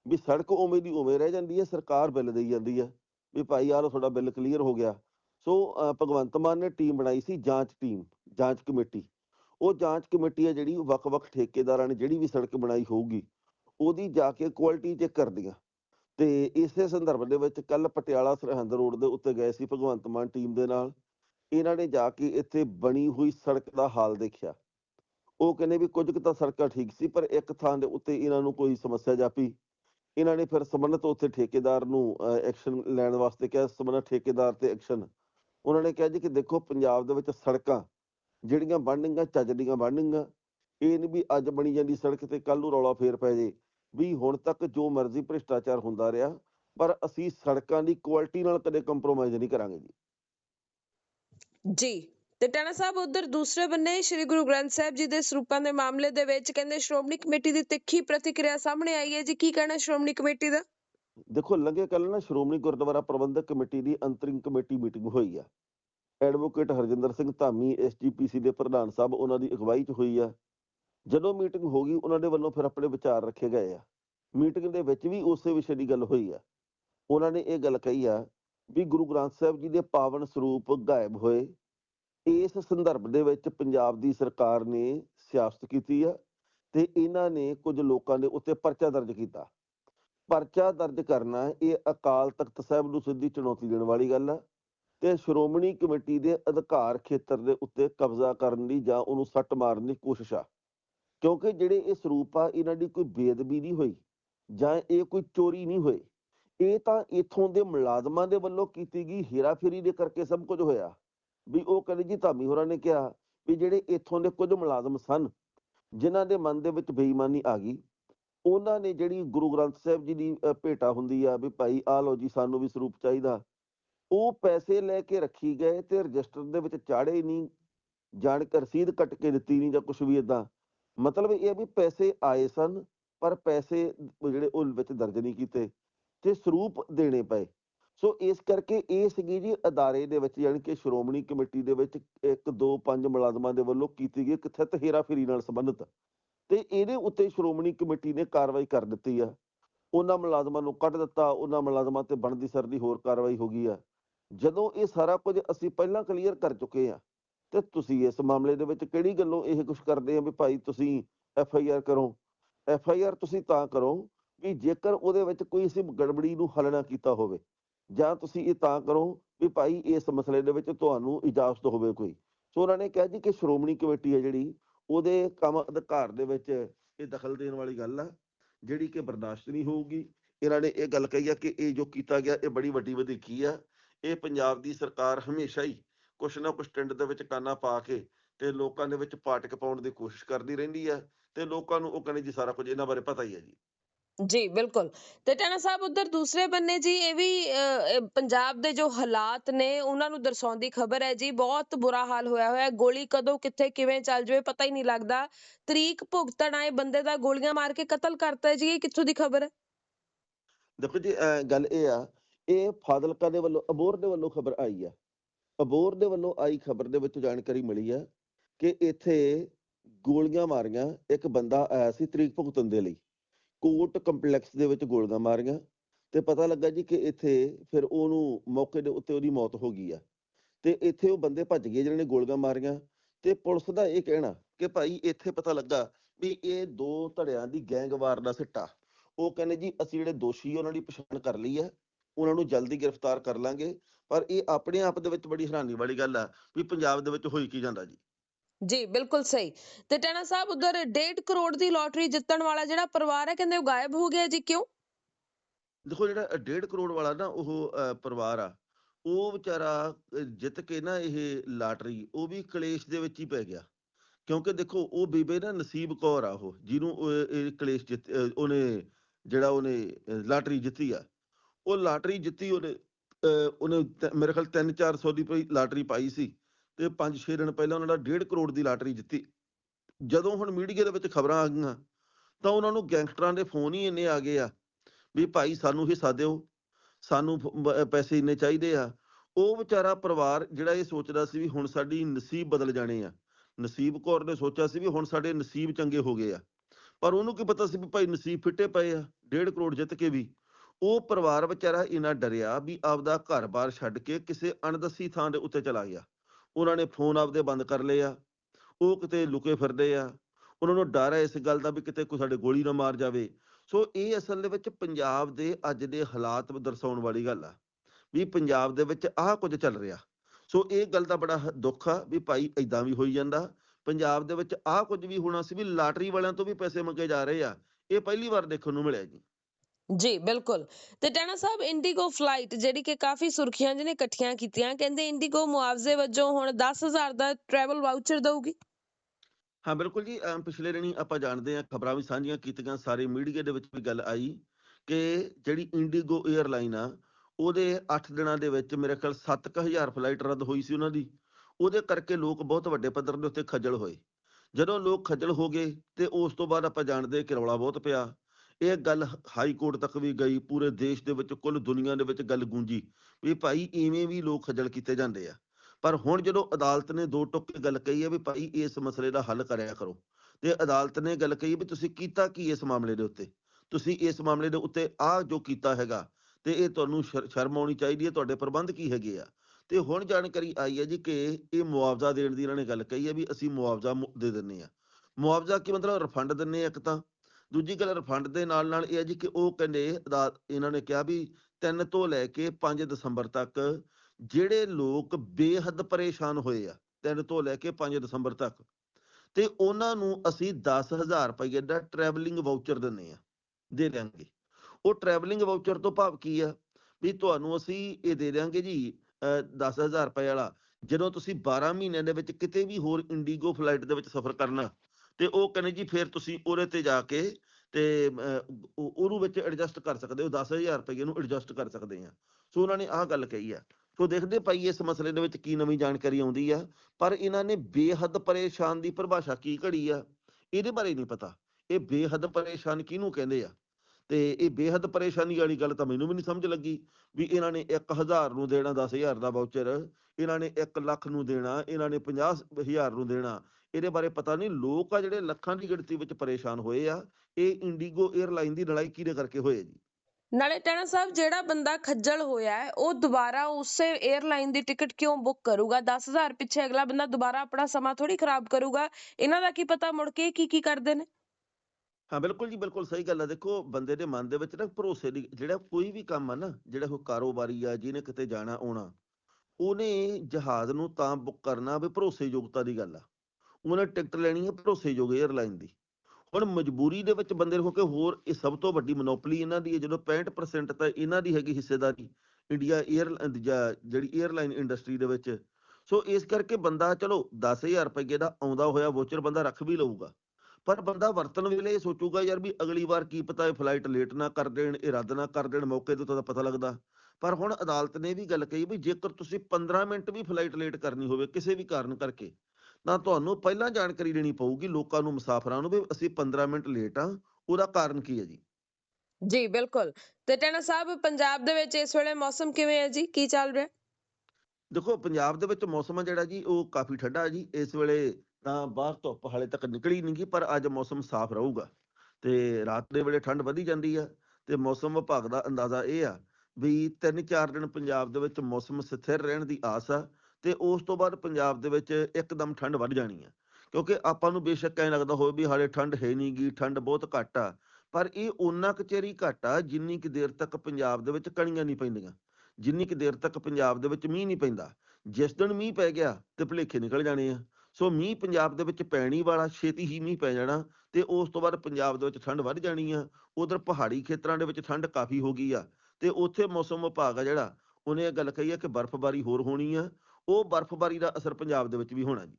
ਵੀ ਸੜਕ ਉਵੇਂ ਦੀ ਉਵੇਂ ਰਹਿ ਜਾਂਦੀ ਹੈ ਸਰਕਾਰ ਬਿੱਲ ਦੇਈ ਜਾਂਦੀ ਹੈ ਵੀ ਭਾਈ ਯਾਰ ਤੁਹਾਡਾ ਬਿੱਲ ਕਲੀਅਰ ਹੋ ਗਿਆ। ਸੋ ਭਗਵੰਤ ਮਾਨ ਨੇ ਟੀਮ ਬਣਾਈ ਸੀ, ਜਾਂਚ ਟੀਮ ਜਾਂਚ ਕਮੇਟੀ। ਉਹ ਜਾਂਚ ਕਮੇਟੀ ਹੈ ਜਿਹੜੀ ਵੱਖ-ਵੱਖ ਠੇਕੇਦਾਰਾਂ ਨੇ ਜਿਹੜੀ ਵੀ ਸੜਕ ਬਣਾਈ ਹੋਊਗੀ, ਉਹਦੀ ਜਾ ਕੇ ਕੁਆਲਿਟੀ ਚੈੱਕ ਕਰਦੀਆਂ। ਤੇ ਇਸੇ ਸੰਦਰਭ ਦੇ ਵਿੱਚ ਕੱਲ ਪਟਿਆਲਾ ਸਰਹੰਦ ਰੋਡ ਦੇ ਉੱਤੇ ਗਏ ਸੀ ਭਗਵੰਤ ਮਾਨ ਟੀਮ ਦੇ ਨਾਲ। ਇਹਨਾਂ ਨੇ ਜਾ ਕੇ ਇੱਥੇ ਬਣੀ ਹੋਈ ਸੜਕ ਦਾ ਹਾਲ ਦੇਖਿਆ। ਉਹ ਕਹਿੰਦੇ ਵੀ ਕੁਝ ਕੁ ਤਾਂ ਸੜਕਾਂ ਠੀਕ ਸੀ, ਪਰ ਇੱਕ ਥਾਂ ਦੇ ਉੱਤੇ ਇਹਨਾਂ ਨੂੰ ਕੋਈ ਸਮੱਸਿਆ ਜਾਪੀ। ਇਹਨਾਂ ਨੇ ਫਿਰ ਸੰਬੰਧਿਤ ਉੱਥੇ ਠੇਕੇਦਾਰ ਨੂੰ ਐਕਸ਼ਨ ਲੈਣ ਵਾਸਤੇ ਕਿਹਾ। ਸੰਬੰਧਿਤ ਠੇਕੇਦਾਰ ਤੇ ਐਕਸ਼ਨ। ਉਹਨਾਂ ਨੇ ਕਿਹਾ ਜੀ ਕਿ ਦੇਖੋ, ਪੰਜਾਬ ਦੇ ਵਿੱਚ ਸੜਕਾਂ ਜਿਹੜੀਆਂ ਬਣਨਗੀਆਂ ਚੱਜ ਦੀਆਂ ਬਣਨਗੀਆਂ ਇਹ ਨਹੀਂ ਵੀ ਅੱਜ ਬਣੀ ਜਾਂਦੀ ਸੜਕ ਤੇ ਕੱਲ ਨੂੰ ਰੌਲਾ ਫੇਰ ਪੈ ਜੇ। ਵੀ ਹੁਣ ਤੱਕ ਜੋ ਮਰਜ਼ੀ ਭ੍ਰਿਸ਼ਟਾਚਾਰ ਹੁੰਦਾ ਰਿਹਾ ਪਰ ਅਸੀਂ ਸੜਕਾਂ ਦੀ ਕੁਆਲਿਟੀ ਨਾਲ ਕਦੇ ਕੰਪਰੋਮਾਈਜ਼ ਨਹੀਂ ਕਰਾਂਗੇ ਜੀ।
ਜੀ ਤੇ ਟਾਣਾ ਸਾਹਿਬ ਉਧਰ ਦੂਸਰੇ ਬੰਨੇ ਸ੍ਰੀ ਗੁਰੂ ਗ੍ਰੰਥ ਸਾਹਿਬ ਜੀ ਦੇ ਸਰੂਪਾਂ ਦੇ ਮਾਮਲੇ ਦੇ ਵਿੱਚ ਕਹਿੰਦੇ ਸ਼੍ਰੋਮਣੀ ਕਮੇਟੀ ਦੀ ਤਿੱਖੀ ਪ੍ਰਤੀਕਿਰਿਆ ਸਾਹਮਣੇ ਆਈ ਹੈ ਜੀ। ਕੀ ਕਹਿਣਾ ਸ਼੍ਰੋਮਣੀ ਕਮੇਟੀ ਦਾ?
ਦੇਖੋ ਲੰਘੇ ਕੱਲ ਨਾ ਸ਼੍ਰੋਮਣੀ ਗੁਰਦੁਆਰਾ ਪ੍ਰਬੰਧਕ ਕਮੇਟੀ ਦੀ ਅੰਤਰਿਮ ਕਮੇਟੀ ਮੀਟਿੰਗ ਹੋਈ ਆ। ਐਡਵੋਕੇਟ ਹਰਜਿੰਦਰ ਸਿੰਘ ਧਾਮੀ ਐਸਜੀਪੀਸੀ ਦੇ ਪ੍ਰਧਾਨ ਸਾਹਿਬ, ਉਹਨਾਂ ਦੀ ਅਗਵਾਈ 'ਚ ਹੋਈ ਆ। ਜਦੋਂ ਮੀਟਿੰਗ ਹੋ ਗਈ, ਉਹਨਾਂ ਦੇ ਵੱਲੋਂ ਫਿਰ ਆਪਣੇ ਵਿਚਾਰ ਰੱਖੇ ਗਏ ਆ। ਮੀਟਿੰਗ ਦੇ ਵਿੱਚ ਵੀ ਉਸੇ ਵਿਸ਼ੇ ਦੀ ਗੱਲ ਹੋਈ ਆ। ਉਹਨਾਂ ਨੇ ਇਹ ਗੱਲ ਕਹੀ ਆ ਵੀ ਗੁਰੂ ਗ੍ਰੰਥ ਸਾਹਿਬ ਜੀ ਦੇ ਪਾਵਨ ਸਰੂਪ ਗਾਇਬ ਹੋਏ। ਇਸ ਸੰਦਰਭ ਦੇ ਵਿੱਚ ਪੰਜਾਬ ਦੀ ਸਰਕਾਰ ਨੇ ਸਿਆਸਤ ਕੀਤੀ ਆ ਤੇ ਇਹਨਾਂ ਨੇ ਕੁਝ ਲੋਕਾਂ ਦੇ ਉੱਤੇ ਪਰਚਾ ਦਰਜ ਕੀਤਾ। ਪਰਚਾ ਦਰਜ ਕਰਨਾ ਇਹ ਅਕਾਲ ਤਖਤ ਸਾਹਿਬ ਨੂੰ ਸਿੱਧੀ ਚੁਣੌਤੀ ਦੇਣ ਵਾਲੀ ਗੱਲ ਆ। ਤੇ ਸ਼੍ਰੋਮਣੀ ਕਮੇਟੀ ਦੇ ਅਧਿਕਾਰ ਖੇਤਰ ਦੇ ਉੱਤੇ ਕਬਜ਼ਾ ਕਰਨ ਦੀ ਜਾਂ ਉਹਨੂੰ ਸੱਟ ਮਾਰਨ ਦੀ ਕੋਸ਼ਿਸ਼ ਆ। ਕਿਉਂਕਿ ਜਿਹੜੇ ਇਹ ਸਰੂਪ ਆ, ਇਹਨਾਂ ਦੀ ਕੋਈ ਬੇਦਬੀ ਨਹੀਂ ਹੋਈ ਜਾਂ ਇਹ ਕੋਈ ਚੋਰੀ ਨਹੀਂ ਹੋਈ। ਇਹ ਤਾਂ ਇਥੋਂ ਦੇ ਮੁਲਾਜ਼ਮਾਂ ਦੇ ਵੱਲੋਂ ਕੀਤੀ ਗਈ ਹੇਰਾਫੇਰੀ ਦੇ ਕਰਕੇ ਸਭ ਕੁਝ ਹੋਇਆ। ਵੀ ਉਹ ਕਹਿੰਦੇ ਜੀ ਧਾਮੀ ਹੋਰਾਂ ਨੇ ਕਿਹਾ ਵੀ ਜਿਹੜੇ ਇਥੋਂ ਦੇ ਕੁਝ ਮੁਲਾਜ਼ਮ ਸਨ, ਜਿਨ੍ਹਾਂ ਦੇ ਮਨ ਦੇ ਵਿੱਚ ਬੇਈਮਾਨੀ ਆ ਗਈ, ਉਹਨਾਂ ਨੇ ਜਿਹੜੀ ਗੁਰੂ ਗ੍ਰੰਥ ਸਾਹਿਬ ਜੀ ਦੀ ਭੇਟਾ ਹੁੰਦੀ ਆ ਵੀ ਭਾਈ ਆ ਲਓ ਜੀ ਸਾਨੂੰ ਵੀ ਸਰੂਪ ਚਾਹੀਦਾ। ਉਹ ਪੈਸੇ ਲੈ ਕੇ ਰੱਖੀ ਗਏ ਤੇ ਰਜਿਸਟਰ ਦੇ ਵਿੱਚ ਚਾੜੇ ਨਹੀਂ, ਜਾਣ ਕੇ ਰਸੀਦ ਕੱਟ ਕੇ ਦਿੱਤੀ ਨਹੀਂ ਜਾਂ ਕੁਝ ਵੀ ਇਦਾਂ ਮਤਲਬ ਇਹ ਆ ਵੀ ਪੈਸੇ ਆਏ ਸਨ, ਪਰ ਪੈਸੇ ਜਿਹੜੇ ਉਹ ਵਿੱਚ ਦਰਜ ਨਹੀਂ ਕੀਤੇ ਤੇ ਸਰੂਪ ਦੇਣੇ ਪਏ। ਸੋ ਇਸ ਕਰਕੇ ਇਹ ਸੀਗੀ ਜੀ ਅਦਾਰੇ ਦੇ ਵਿੱਚ ਯਾਨੀ ਕਿ ਸ਼੍ਰੋਮਣੀ ਕਮੇਟੀ ਦੇ ਵਿੱਚ ਇੱਕ ਦੋ ਪੰਜ ਮੁਲਾਜ਼ਮਾਂ ਦੇ ਵੱਲੋਂ ਕੀਤੀ ਗਈ ਕਥਿਤ ਹੇਰਾਫੇਰੀ ਨਾਲ ਸੰਬੰਧਿਤ। ਤੇ ਇਹਦੇ ਉੱਤੇ ਸ਼੍ਰੋਮਣੀ ਕਮੇਟੀ ਨੇ ਕਾਰਵਾਈ ਕਰ ਦਿੱਤੀ ਆ। ਉਹਨਾਂ ਮੁਲਾਜ਼ਮਾਂ ਨੂੰ ਕੱਢ ਦਿੱਤਾ, ਉਹਨਾਂ ਮੁਲਾਜ਼ਮਾਂ ਤੇ ਬਣਦੀ ਸਰਦੀ ਹੋਰ ਕਾਰਵਾਈ ਹੋ ਗਈ ਆ। ਜਦੋਂ ਇਹ ਸਾਰਾ ਕੁਝ ਅਸੀਂ ਪਹਿਲਾਂ ਕਲੀਅਰ ਕਰ ਚੁੱਕੇ ਆ ਤੇ ਤੁਸੀਂ ਇਸ ਮਾਮਲੇ ਦੇ ਵਿੱਚ ਕਿਹੜੀ ਗੱਲੋਂ ਇਹ ਕੁਝ ਕਰਦੇ ਆ ਵੀ ਭਾਈ ਤੁਸੀਂ ਐਫ ਆਈ ਆਰ ਕਰੋ? ਐਫ ਆਈ ਆਰ ਤੁਸੀਂ ਤਾਂ ਕਰੋ ਵੀ ਜੇਕਰ ਉਹਦੇ ਵਿੱਚ ਕੋਈ ਅਸੀਂ ਗੜਬੜੀ ਨੂੰ ਹੱਲ ਨਾ ਕੀਤਾ ਹੋਵੇ, ਜਾਂ ਤੁਸੀਂ ਇਹ ਤਾਂ ਕਰੋ ਵੀ ਭਾਈ ਇਸ ਮਸਲੇ ਦੇ ਵਿੱਚ ਤੁਹਾਨੂੰ ਇਜਾਜ਼ਤ ਹੋਵੇ ਕੋਈ। ਸੋ ਉਹਨਾਂ ਨੇ ਕਿਹਾ ਜੀ ਕਿ ਸ਼੍ਰੋਮਣੀ ਕਮੇਟੀ ਹੈ ਜਿਹੜੀ, ਉਹਦੇ ਕੰਮ ਅਧਿਕਾਰ ਦੇ ਵਿੱਚ ਇਹ ਦਖਲ ਦੇਣ ਵਾਲੀ ਗੱਲ ਆ, ਜਿਹੜੀ ਕਿ ਬਰਦਾਸ਼ਤ ਨਹੀਂ ਹੋਊਗੀ। ਇਹਨਾਂ ਨੇ ਇਹ ਗੱਲ ਕਹੀ ਆ ਕਿ ਇਹ ਜੋ ਕੀਤਾ ਗਿਆ, ਇਹ ਬੜੀ ਵੱਡੀ ਵਧੀਕੀ ਆ। ਇਹ ਪੰਜਾਬ ਦੀ ਸਰਕਾਰ ਹਮੇਸ਼ਾ ਹੀ ਕੁਛ ਨਾ ਕੁਛ ਟਿੰਡ ਦੇ ਵਿੱਚ ਕਾਨਾ ਪਾ ਕੇ ਤੇ ਲੋਕਾਂ ਦੇ ਵਿੱਚ ਪਾਟਕ ਪਾਉਣ ਦੀ ਕੋਸ਼ਿਸ਼ ਕਰਦੀ ਰਹਿੰਦੀ ਆ ਤੇ ਲੋਕਾਂ ਨੂੰ ਉਹ ਕਹਿੰਦੇ ਜੀ ਸਾਰਾ ਕੁਝ ਇਹਨਾਂ ਬਾਰੇ ਪਤਾ ਹੀ ਹੈ ਜੀ।
ਜੀ ਬਿਲਕੁਲ। ਤੇ ਟਾਣਾ ਸਾਹਿਬ ਉਧਰ ਦੂਸਰੇ ਬੰਨੇ ਜੀ ਇਹ ਵੀ ਪੰਜਾਬ ਦੇ ਜੋ ਹਾਲਾਤ ਨੇ ਉਹਨਾਂ ਨੂੰ ਦਰਸਾਉਂਦੀ ਖਬਰ ਹੈ ਜੀ ਬਹੁਤ ਬੁਰਾ ਹਾਲ ਹੋਇਆ ਹੋਇਆ ਹੈ। ਗੋਲੀ ਕਦੋਂ ਕਿੱਥੇ ਕਿਵੇਂ ਚੱਲ ਜਾਵੇ ਪਤਾ ਹੀ ਨਹੀਂ ਲੱਗਦਾ। ਤਰੀਕ ਭੁਗਤਣ ਆਏ ਬੰਦੇ ਦਾ ਗੋਲੀਆਂ ਮਾਰ ਕੇ ਕਤਲ ਕਰਤਾ ਹੈ ਜੀ ਇਹ ਕਿੱਥੋਂ ਦੀ ਖਬਰ ਹੈ?
ਦੇਖੋ ਜੀ ਗੱਲ ਇਹ ਆ ਇਹ ਫਾਜ਼ਿਲਕਾ ਦੇ ਵੱਲੋਂ ਅਬੋਰ ਦੇ ਵੱਲੋਂ ਖਬਰ ਆਈ ਆ। ਅਬੋਰ ਦੇ ਵੱਲੋਂ ਆਈ ਖਬਰ ਦੇ ਵਿੱਚ ਜਾਣਕਾਰੀ ਮਿਲੀ ਆ ਕਿ ਇੱਥੇ ਗੋਲੀਆਂ ਮਾਰੀਆਂ ਇੱਕ ਬੰਦਾ ਆਇਆ ਸੀ ਤਰੀਕ ਭੁਗਤਣ ਦੇ ਲਈ। ਕੋਰਟ ਕੰਪਲੈਕਸ ਦੇ ਵਿੱਚ ਗੋਲੀਆਂ ਮਾਰੀਆਂ ਤੇ ਪਤਾ ਲੱਗਾ ਜੀ ਕਿ ਇੱਥੇ ਫਿਰ ਉਹਨੂੰ ਮੌਕੇ ਦੇ ਉੱਤੇ ਉਹਦੀ ਮੌਤ ਹੋ ਗਈ ਆ। ਤੇ ਇੱਥੇ ਉਹ ਬੰਦੇ ਭੱਜ ਗਏ ਜਿਹਨਾਂ ਨੇ ਗੋਲੀਆਂ ਮਾਰੀਆਂ ਤੇ ਪੁਲਿਸ ਦਾ ਇਹ ਕਹਿਣਾ ਕਿ ਭਾਈ ਇੱਥੇ ਪਤਾ ਲੱਗਾ ਵੀ ਇਹ ਦੋ ਧੜਿਆਂ ਦੀ ਗੈਂਗਵਾਰ ਦਾ ਸਿੱਟਾ। ਉਹ ਕਹਿੰਦੇ ਜੀ ਅਸੀਂ ਜਿਹੜੇ ਦੋਸ਼ੀ ਆ, ਉਹਨਾਂ ਦੀ ਪਛਾਣ ਕਰ ਲਈ ਹੈ ਉਹਨਾਂ ਨੂੰ ਜਲਦੀ ਗ੍ਰਿਫਤਾਰ ਕਰ ਲਾਂਗੇ। ਪਰ ਇਹ ਆਪਣੇ ਆਪ ਦੇ ਵਿੱਚ ਬੜੀ ਹੈਰਾਨੀ ਵਾਲੀ ਗੱਲ ਆ ਵੀ ਪੰਜਾਬ ਦੇ ਵਿੱਚ ਹੋਈ ਕੀ ਜਾਂਦਾ ਜੀ।
ਜੀ ਬਿਲਕੁਲ ਸਹੀ। ਤੇ ਟਾਣਾ ਸਾਹਿਬ ਉਧਰ 1.5 ਕਰੋੜ ਦੀ ਲੋਟਰੀ ਜਿੱਤਣ ਵਾਲਾ ਜਿਹੜਾ ਪਰਿਵਾਰ ਹੈ ਕਹਿੰਦੇ ਉਹ ਗਾਇਬ ਹੋ ਗਿਆ ਜੀ ਕਿਉਂ?
ਦੇਖੋ ਜਿਹੜਾ 1.5 ਕਰੋੜ ਵਾਲਾ ਨਾ ਉਹ ਪਰਿਵਾਰ ਆ ਉਹ ਵਿਚਾਰਾ ਜਿੱਤ ਕੇ ਨਾ ਇਹ ਲਾਟਰੀ ਉਹ ਵੀ ਕਲੇਸ਼ ਦੇ ਵਿੱਚ ਹੀ ਪੈ ਗਿਆ। ਕਿਉਂਕਿ ਦੇਖੋ ਉਹ ਬੀਬੇ ਨਾ ਨਸੀਬ ਕੌਰ ਆ ਉਹ ਜਿਹਨੂੰ ਇਹ ਕਲੇਸ਼ ਜਿੱਤ ਉਹਨੇ ਜਿਹੜਾ ਉਹਨੇ ਲਾਟਰੀ ਜਿੱਤੀ ਆ। ਉਹ ਲਾਟਰੀ ਜਿੱਤੀ ਉਹਨੇ ਉਹਨੇ ਮੇਰੇ ਖਿਆਲ 3-400 ਦੀ ਪਈ ਲਾਟਰੀ ਪਾਈ ਸੀ ਤੇ 5-6 ਦਿਨ ਪਹਿਲਾਂ ਉਹਨਾਂ ਦਾ 1.5 ਕਰੋੜ ਦੀ ਲਾਟਰੀ ਜਿੱਤੀ। ਜਦੋਂ ਹੁਣ ਮੀਡੀਆ ਦੇ ਵਿੱਚ ਖਬਰਾਂ ਆ ਗਈਆਂ, ਤਾਂ ਉਹਨਾਂ ਨੂੰ ਗੈਂਗਸਟਰਾਂ ਦੇ ਫੋਨ ਹੀ ਇੰਨੇ ਆ ਗਏ ਆ ਵੀ ਭਾਈ ਸਾਨੂੰ ਹਿੱਸਾ ਦਿਓ, ਸਾਨੂੰ ਪੈਸੇ ਇੰਨੇ ਚਾਹੀਦੇ ਆ। ਉਹ ਵਿਚਾਰਾ ਪਰਿਵਾਰ ਜਿਹੜਾ ਇਹ ਸੋਚਦਾ ਸੀ ਵੀ ਹੁਣ ਸਾਡੀ ਨਸੀਬ ਬਦਲ ਜਾਣੇ ਆ। ਨਸੀਬ ਕੌਰ ਨੇ ਸੋਚਿਆ ਸੀ ਵੀ ਹੁਣ ਸਾਡੇ ਨਸੀਬ ਚੰਗੇ ਹੋ ਗਏ ਆ। ਪਰ ਉਹਨੂੰ ਕੀ ਪਤਾ ਸੀ ਵੀ ਭਾਈ ਨਸੀਬ ਫਿੱਟੇ ਪਏ ਆ 1.5 ਕਰੋੜ ਜਿੱਤ ਕੇ ਵੀ। ਉਹ ਪਰਿਵਾਰ ਵਿਚਾਰਾ ਇੰਨਾ ਡਰਿਆ ਵੀ ਆਪਦਾ ਘਰ-ਬਾਰ ਛੱਡ ਕੇ ਕਿਸੇ ਅਣਦੱਸੀ ਥਾਂ ਦੇ ਉੱਤੇ ਚਲਾ ਗਿਆ। ਉਹਨਾਂ ਨੇ ਫੋਨ ਆਪਦੇ ਬੰਦ ਕਰ ਲਏ ਆ। ਉਹ ਕਿਤੇ ਲੁਕੇ ਫਿਰਦੇ ਆ। ਉਹਨਾਂ ਨੂੰ ਡਰ ਹੈ ਇਸ ਗੱਲ ਦਾ ਵੀ ਕਿਤੇ ਕੋਈ ਸਾਡੇ ਗੋਲੀ ਨਾ ਮਾਰ ਜਾਵੇ। ਸੋ ਇਹ ਅਸਲ ਦੇ ਵਿੱਚ ਪੰਜਾਬ ਦੇ ਅੱਜ ਦੇ ਹਾਲਾਤ ਦਰਸਾਉਣ ਵਾਲੀ ਗੱਲ ਆ। ਵੀ ਪੰਜਾਬ ਦੇ ਵਿੱਚ ਆਹ ਕੁਝ ਚੱਲ ਰਿਹਾ। ਸੋ ਇਹ ਗੱਲ ਦਾ ਬੜਾ ਦੁੱਖ ਆ ਵੀ ਭਾਈ ਇਦਾਂ ਵੀ ਹੋਈ ਜਾਂਦਾ। ਪੰਜਾਬ ਦੇ ਵਿੱਚ ਆਹ ਕੁਝ ਵੀ ਹੋਣਾ ਸੀ ਵੀ ਲਾਟਰੀ ਵਾਲਿਆਂ ਤੋਂ ਵੀ ਪੈਸੇ ਮੰਗੇ ਜਾ ਰਹੇ ਆ। ਇਹ ਪਹਿਲੀ ਵਾਰ ਦੇਖਣ ਨੂੰ ਮਿਲਿਆ ਜੀ।
ਜੀ, ਬਿਲਕੁਲ। ਤੇ ਟਾਣਾ ਸਾਹਿਬ, ਇੰਡੀਗੋ ਫਲਾਈਟ ਜਿਹੜੀ ਕਿ ਕਾਫੀ ਸੁਰਖੀਆਂ ਜਿਹਨੇ ਇਕੱਠੀਆਂ ਕੀਤੀਆਂ, ਕਹਿੰਦੇ ਇੰਡੀਗੋ ਮੁਆਵਜ਼ੇ ਵਜੋਂ ਹੁਣ 10000 ਦਾ ਟਰੈਵਲ ਵਾਊਚਰ ਦਊਗੀ?
ਹਾਂ, ਬਿਲਕੁਲ ਜੀ। ਪਿਛਲੇ ਦਿਨੀ ਆਪਾਂ ਜਾਣਦੇ ਹਾਂ, ਖਬਰਾਂ ਵੀ ਸਾਂਝੀਆਂ ਕੀਤੀਆਂ, ਸਾਰੇ ਮੀਡੀਆ ਦੇ ਵਿੱਚ ਵੀ ਗੱਲ ਆਈ ਕਿ ਜਿਹੜੀ ਇੰਡੀਗੋ 에ਅਰਲਾਈਨ ਆ, ਉਹਦੇ 8 ਦਿਨਾਂ ਦੇ ਵਿੱਚ ਮੇਰੇ ਖਿਆਲ 7000 ਫਲਾਈਟ ਰੱਦ ਹੋਈ ਸੀ ਉਹਨਾਂ ਦੀ। ਉਹਦੇ ਕਰਕੇ ਲੋਕ ਬਹੁਤ ਵੱਡੇ ਪੱਧਰ ਦੇ ਉੱਤੇ ਖੱਜਲ ਹੋਏ। ਜਦੋਂ ਲੋਕ ਖੱਜਲ ਹੋ ਗਏ ਤੇ ਉਸ ਤੋਂ ਬਾਅਦ ਆਪਾਂ ਜਾਣਦੇ ਕਿ ਰੌਲਾ ਬਹੁਤ ਪਿਆ। ਇਹ ਗੱਲ ਹਾਈ ਕੋਰਟ ਤੱਕ ਵੀ ਗਈ, ਪੂਰੇ ਦੇਸ਼ ਦੇ ਵਿੱਚ, ਕੁੱਲ ਦੁਨੀਆ ਦੇ ਵਿੱਚ ਗੱਲ ਗੂੰਜੀ ਵੀ ਭਾਈ ਇਵੇਂ ਵੀ ਲੋਕ ਖੱਜਲ ਕੀਤੇ ਜਾਂਦੇ ਆ। ਪਰ ਹੁਣ ਜਦੋਂ ਅਦਾਲਤ ਨੇ ਦੋ ਟੁੱਕ ਕੇ ਗੱਲ ਕਹੀ ਹੈ ਵੀ ਭਾਈ ਇਸ ਮਸਲੇ ਦਾ ਹੱਲ ਕਰਿਆ ਕਰੋ, ਤੇ ਅਦਾਲਤ ਨੇ ਗੱਲ ਕਹੀ ਵੀ ਤੁਸੀਂ ਕੀਤਾ ਕੀ ਇਸ ਮਾਮਲੇ ਦੇ ਉੱਤੇ? ਤੁਸੀਂ ਇਸ ਮਾਮਲੇ ਦੇ ਉੱਤੇ ਆਹ ਜੋ ਕੀਤਾ ਹੈਗਾ, ਤੇ ਇਹ ਤੁਹਾਨੂੰ ਸ਼ਰ- ਸ਼ਰਮ ਆਉਣੀ ਚਾਹੀਦੀ ਹੈ, ਤੁਹਾਡੇ ਪ੍ਰਬੰਧ ਕੀ ਹੈਗੇ ਆ? ਤੇ ਹੁਣ ਜਾਣਕਾਰੀ ਆਈ ਹੈ ਜੀ ਕਿ ਇਹ ਮੁਆਵਜ਼ਾ ਦੇਣ ਦੀ ਇਹਨਾਂ ਨੇ ਗੱਲ ਕਹੀ ਹੈ ਵੀ ਅਸੀਂ ਮੁਆਵਜ਼ਾ ਮੁ- ਦੇ ਦਿੰਨੇ ਆ ਮੁਆਵਜ਼ਾ ਕੀ ਮਤਲਬ? ਰਿਫੰਡ ਦਿੰਨੇ ਆ ਇੱਕ ਤਾਂ। ਦੂਜੀ ਗੱਲ ਰਿਫੰਡ ਦੇ ਨਾਲ ਨਾਲ ਇਹ ਹੈ ਜੀ ਕਿ ਉਹ ਕਹਿੰਦੇ ਇਹਨਾਂ ਨੇ ਕਿਹਾ ਵੀ 3 ਤੋਂ ਲੈ ਕੇ 5 ਦਸੰਬਰ ਤੱਕ ਜਿਹੜੇ ਲੋਕ ਬੇਹੱਦ ਪਰੇਸ਼ਾਨ ਹੋਏ ਆ 3 ਤੋਂ ਲੈ ਕੇ 5 ਦਸੰਬਰ ਤੱਕ ਤੇ ਉਹਨਾਂ ਨੂੰ ਅਸੀਂ 10000 ਰੁਪਏ ਦਾ ਟਰੈਵਲਿੰਗ ਵਾਊਚਰ ਦਿੰਨੇ ਆ ਦੇ ਦਿਆਂਗੇ। ਉਹ ਟਰੈਵਲਿੰਗ ਵਾਊਚਰ ਤੋਂ ਭਾਵ ਕੀ ਆ? ਵੀ ਤੁਹਾਨੂੰ ਅਸੀਂ ਇਹ ਦੇ ਦਿਆਂਗੇ ਜੀ ਅਹ, 10000 ਰੁਪਏ ਵਾਲਾ ਜਦੋਂ ਤੁਸੀਂ 12 ਮਹੀਨਿਆਂ ਦੇ ਵਿੱਚ ਕਿਤੇ ਵੀ ਹੋਰ ਇੰਡੀਗੋ ਫਲਾਈਟ ਦੇ ਵਿੱਚ ਸਫ਼ਰ ਕਰਨਾ ਤੇ ਉਹ ਕਹਿੰਦੇ ਜੀ ਫਿਰ ਤੁਸੀਂ ਉਹਦੇ ਤੇ ਜਾ ਕੇ ਤੇ ਉਹਨੂੰ ਵਿੱਚ ਐਡਜਸਟ ਕਰ ਸਕਦੇ ਹੋ 10000 ਰੁਪਏ ਨੂੰ ਐਡਜਸਟ ਕਰ ਸਕਦੇ ਆ ਸੋ ਉਹਨਾਂ ਨੇ ਆਹ ਗੱਲ ਕਹੀ ਆ। ਸੋ ਦੇਖਦੇ ਭਾਈ ਇਸ ਮਸਲੇ ਦੇ ਵਿੱਚ ਕੀ ਨਵੀਂ ਜਾਣਕਾਰੀ ਆਉਂਦੀ ਆ। ਪਰ ਇਹਨਾਂ ਨੇ ਬੇਹੱਦ ਪਰੇਸ਼ਾਨ ਦੀ ਪਰਿਭਾਸ਼ਾ ਕੀ ਘੜੀ ਆ, ਇਹਦੇ ਬਾਰੇ ਨਹੀਂ ਪਤਾ। ਇਹ ਬੇਹੱਦ ਪਰੇਸ਼ਾਨ ਕਿਹਨੂੰ ਕਹਿੰਦੇ ਆ? ਤੇ ਇਹ ਬੇਹੱਦ ਪਰੇਸ਼ਾਨੀ ਵਾਲੀ ਗੱਲ ਤਾਂ ਮੈਨੂੰ ਵੀ ਨਹੀਂ ਸਮਝ ਲੱਗੀ ਵੀ ਇਹਨਾਂ ਨੇ 1000 ਨੂੰ ਦੇਣਾ 10000 ਦਾ ਵਾਊਚਰ ਇਹਨਾਂ ਨੇ 1 ਲੱਖ ਨੂੰ ਦੇਣਾ, ਇਹਨਾਂ ਨੇ 50000 ਨੂੰ ਦੇਣਾ। ਇਹਦੇ ਬਾਰੇ ਪਤਾ ਨਹੀਂ ਲੋਕ ਆ ਜਿਹੜੇ ਲੱਖਾਂ ਦੀ ਗਿਣਤੀ ਵਿੱਚ ਪਰੇਸ਼ਾਨ ਹੋਏ ਆ ਇਹ ਇੰਡੀਗੋ 에ਅਰਲਾਈਨ ਦੀ ਲੜਾਈ ਕਿਹਦੇ ਕਰਕੇ ਹੋਏ ਜੀ?
ਨਾਲੇ ਟਾਣਾ ਸਾਹਿਬ ਜਿਹੜਾ ਬੰਦਾ ਖੱਜਲ ਹੋਇਆ ਹੈ ਉਹ ਦੁਬਾਰਾ ਉਸੇ 에ਅਰਲਾਈਨ ਦੀ ਟਿਕਟ ਕਿਉਂ ਬੁੱਕ ਕਰੂਗਾ? 10000 ਪਿੱਛੇ ਅਗਲਾ ਬੰਦਾ ਦੁਬਾਰਾ ਆਪਣਾ ਸਮਾਂ ਥੋੜੀ ਖਰਾਬ ਕਰੂਗਾ। ਇਹਨਾਂ ਦਾ ਕੀ ਪਤਾ ਮੁੜ ਕੇ ਕੀ ਕੀ ਕਰਦੇ ਨੇ?
ਹਾਂ ਬਿਲਕੁਲ ਜੀ ਬਿਲਕੁਲ ਸਹੀ ਗੱਲ ਹੈ ਦੇਖੋ ਬੰਦੇ ਦੇ ਮਨ ਦੇ ਵਿੱਚ ਨਾ ਭਰੋਸੇ ਦੀ ਜਿਹੜਾ ਕੋਈ ਵੀ ਕੰਮ ਆ ਨਾ ਜਿਹੜਾ ਉਹ ਕਾਰੋਬਾਰੀ ਆ ਜਿਹਨੇ ਕਿਤੇ ਜਾਣਾ ਆਉਣਾ ਉਹਨੇ ਜਹਾਜ਼ ਨੂੰ ਤਾਂ ਬੁੱਕ ਕਰਨਾ ਵੀ ਭਰੋਸੇਯੋਗਤਾ ਦੀ ਗੱਲ ਆ। ਉਹਨਾਂ ਨੇ ਟਿਕਟ ਲੈਣੀ ਹੈ ਭਰੋਸੇਯੋਗ ਏਅਰਲਾਈਨ ਦੀ। ਹੁਣ ਮਜਬੂਰੀ ਦੇ ਵਿੱਚ ਬੰਦੇ ਹੋ ਕੇ ਹੋਰ ਇਹ ਸਭ ਤੋਂ ਵੱਡੀ ਮੋਨੋਪੋਲੀ ਇਹਨਾਂ ਦੀ ਹੈ, ਜਦੋਂ 65% ਤਾਂ ਇਹਨਾਂ ਦੀ ਹੈਗੀ ਹਿੱਸੇਦਾਰੀ ਇੰਡੀਆ 에ਅਰ ਜਿਹੜੀ 에ਅਰਲਾਈਨ ਇੰਡਸਟਰੀ ਦੇ ਵਿੱਚ। ਸੋ ਇਸ ਕਰਕੇ ਬੰਦਾ ਚਲੋ 10000 ਰੁਪਏ ਦਾ ਆਉਂਦਾ ਹੋਇਆ ਵੋਚਰ ਬੰਦਾ ਰੱਖ ਵੀ ਲਊਗਾ। ਪਰ ਬੰਦਾ ਵਰਤਣ ਵੇਲੇ ਇਹ ਸੋਚੂਗਾ ਯਾਰ ਵੀ ਅਗਲੀ ਵਾਰ ਕੀ ਪਤਾ ਇਹ ਫਲਾਈਟ ਲੇਟ ਨਾ ਕਰ ਦੇਣ, ਇਹ ਰੱਦ ਨਾ ਕਰ ਦੇਣ, ਮੌਕੇ ਤੋਂ ਤਾਂ ਪਤਾ ਲੱਗਦਾ। ਪਰ ਹੁਣ ਅਦਾਲਤ ਨੇ ਵੀ ਗੱਲ ਕਹੀ ਵੀ ਜੇਕਰ ਤੁਸੀਂ 15 ਮਿੰਟ ਵੀ ਫਲਾਈਟ ਲੇਟ ਕਰਨੀ ਹੋਵੇ, ਕਿਸੇ ਵੀ ਕਾਰਨ ਕਰਕੇ ਤਾਂ ਤੁਹਾਨੂੰ ਪਹਿਲਾਂ ਜਾਣਕਾਰੀ ਦੇਣੀ ਪਊਗੀ ਲੋਕਾਂ ਨੂੰ ਮੁਸਾਫਰਾਂ ਨੂੰ ਵੀ ਅਸੀਂ 15 ਮਿੰਟ ਲੇਟ ਆ ਉਹਦਾ ਕਾਰਨ ਕੀ ਹੈ ਜੀ?
ਜੀ ਬਿਲਕੁਲ। ਤੇ ਟੈਣਾ ਸਾਹਿਬ ਪੰਜਾਬ ਦੇ ਵਿੱਚ ਇਸ ਵੇਲੇ ਮੌਸਮ ਕਿਵੇਂ ਹੈ ਜੀ? ਕੀ ਚੱਲ ਰਿਹਾ?
ਦੇਖੋ ਪੰਜਾਬ ਦੇ ਵਿੱਚ ਮੌਸਮ ਜਿਹੜਾ ਜੀ ਉਹ ਕਾਫੀ ਠੰਡਾ ਹੈ ਜੀ। ਇਸ ਵੇਲੇ ਤਾਂ ਬਾਹਰ ਧੁੱਪ ਹਾਲੇ ਤੱਕ ਨਿਕਲੀ ਨਹੀਂ ਗੀ ਪਰ ਅੱਜ ਮੌਸਮ ਸਾਫ਼ ਰਹੂਗਾ। ਤੇ ਰਾਤ ਦੇ ਵੇਲੇ ਠੰਡ ਵਧੀ ਜਾਂਦੀ ਆ ਤੇ ਮੌਸਮ ਵਿਭਾਗ ਦਾ ਅੰਦਾਜ਼ਾ ਇਹ ਆ ਵੀ 3-4 ਦਿਨ ਪੰਜਾਬ ਦੇ ਵਿੱਚ ਮੌਸਮ ਸਥਿਰ ਰਹਿਣ ਦੀ ਆਸ ਆ। ਤੇ ਉਸ ਤੋਂ ਬਾਅਦ ਪੰਜਾਬ ਦੇ ਵਿੱਚ ਇੱਕਦਮ ਠੰਡ ਵੱਧ ਜਾਣੀ ਆ। ਕਿਉਂਕਿ ਆਪਾਂ ਨੂੰ ਬੇਸ਼ੱਕ ਐਂ ਲੱਗਦਾ ਹੋਵੇ ਵੀ ਹਾਲੇ ਠੰਡ ਹੈ ਨਹੀਂ ਗੀ, ਠੰਡ ਬਹੁਤ ਘੱਟ ਆ। ਪਰ ਇਹ ਓਨਾ ਕੁ ਚਿਰ ਘੱਟ ਆ ਜਿੰਨੀ ਕੁ ਦੇਰ ਤੱਕ ਪੰਜਾਬ ਦੇ ਵਿੱਚ ਕਣੀਆਂ ਨਹੀਂ ਪੈਂਦੀਆਂ। ਜਿੰਨੀ ਕੁ ਦੇਰ ਤੱਕ ਪੰਜਾਬ ਦੇ ਵਿੱਚ ਮੀਂਹ ਨਹੀਂ ਪੈਂਦਾ। ਜਿਸ ਦਿਨ ਮੀਂਹ ਪੈ ਗਿਆ ਤੇ ਭੁਲੇਖੇ ਨਿਕਲ ਜਾਣੇ ਆ। ਸੋ ਮੀਂਹ ਪੰਜਾਬ ਦੇ ਵਿੱਚ ਪੈਣੀ ਵਾਲਾ ਛੇਤੀ ਹੀ ਮੀਂਹ ਪੈ ਜਾਣਾ ਤੇ ਉਸ ਤੋਂ ਬਾਅਦ ਪੰਜਾਬ ਦੇ ਵਿੱਚ ਠੰਡ ਵੱਧ ਜਾਣੀ ਆ। ਉਧਰ ਪਹਾੜੀ ਖੇਤਰਾਂ ਦੇ ਵਿੱਚ ਠੰਡ ਕਾਫੀ ਹੋ ਗਈ ਆ। ਤੇ ਉੱਥੇ ਮੌਸਮ ਵਿਭਾਗ ਆ ਜਿਹੜਾ, ਉਹਨੇ ਇਹ ਗੱਲ ਕਹੀ ਆ ਕਿ ਬਰਫ਼ਬਾਰੀ ਹੋਰ ਹੋਣੀ ਆ। ਉਹ ਬਰਫ਼ਬਾਰੀ ਦਾ ਅਸਰ ਪੰਜਾਬ ਦੇ ਵਿੱਚ ਵੀ ਹੋਣਾ ਜੀ।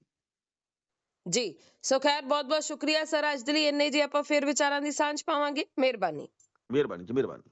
ਜੀ ਸੋ ਖੈਰ ਬਹੁਤ ਬਹੁਤ ਸ਼ੁਕਰੀਆ ਸਰ ਅੱਜ ਦੇ ਲਈ ਇੰਨੇ ਜੀ ਆਪਾਂ ਫਿਰ ਵਿਚਾਰਾਂ ਦੀ ਸਾਂਝ ਪਾਵਾਂਗੇ। ਮਿਹਰਬਾਨੀ।
ਮਿਹਰਬਾਨੀ ਜੀ ਮਿਹਰਬਾਨੀ।